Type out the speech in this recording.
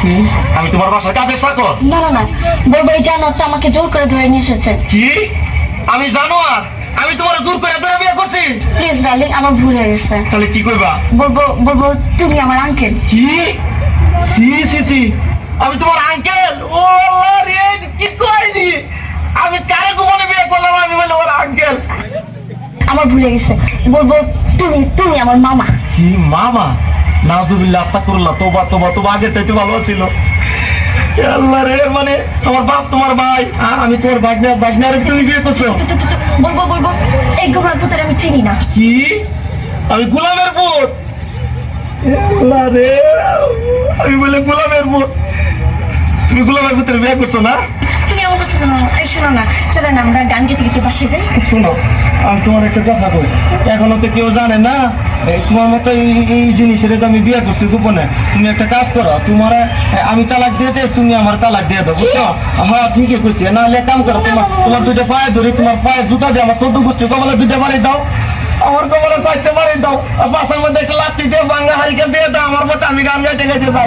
কি আমি তোমার বাসার কাজে চাকর না না না বলব এই জানোয়ারটা আমাকে জোর করে ধরে নিয়ে এসেছে। কি? আমি জানো আর আমি তোমার জোর করে ধরে বিয়ে করছি? প্লিজ ডার্লিং আমার ভুল হয়ে গেছে। তাহলে কি কইবা? বলব বলব তুমি আমার আঙ্কেল কি? সি সি সি। আমি তোমার আঙ্কেল ও আল্লাহ রে কি কইনি? আমি কারে গোপনে বিয়ে করলাম? আমি বলে ওর আঙ্কেল আমার ভুল হয়ে গেছে। বলব তুমি তুমি আমার মামা। কি মামা? নাজুবিল্লাহ আস্তাগফিরুল্লাহ তোবা তোবা তোবা তো ভালো ছিল। আল্লাহ রে মানে আমার বাপ তোমার ভাই আমি তোমার বাগনা বাগনারে তুমি বিয়ে করছ? তু, তু, তু, তু, বলব বলব এই গোবর পুতরে আমি চিনি না। কি? আমি গোলামের পুত আল্লাহ রে আমি বলে গোলামের পুত তুমি গোলামের বিয়ে করছ না? তুমি আমার কথা শোনো এই শোনো না চলো না আমরা গান গেতে গেতে বাসায় যাই। শোনো আমি তোমার একটা কথা কই এখনও তো কেউ জানে না তোমার মতো এই এই জিনিসের তো আমি বিয়ে করছি গোপনে, তুমি একটা কাজ করো, তোমার আমি তালাক দিয়ে দে, তুমি আমার তালাক দিয়ে দাও, বুঝছ? হ্যাঁ ঠিকই করছি নাহলে কাম করো, তোমার তোমার দুইটা পায়ে ধরি, তোমার পায়ে জুতা দিয়ে আমার সদ্য গোষ্ঠী কমলে দুইটা বাড়ি দাও। আমার কমলে চাইতে বাড়ি দাও। বাসার মধ্যে একটা লাঠি দিয়ে হারিকে দিয়ে দাও, আমার মতো আমি গান গাইতে গাইতে যাই।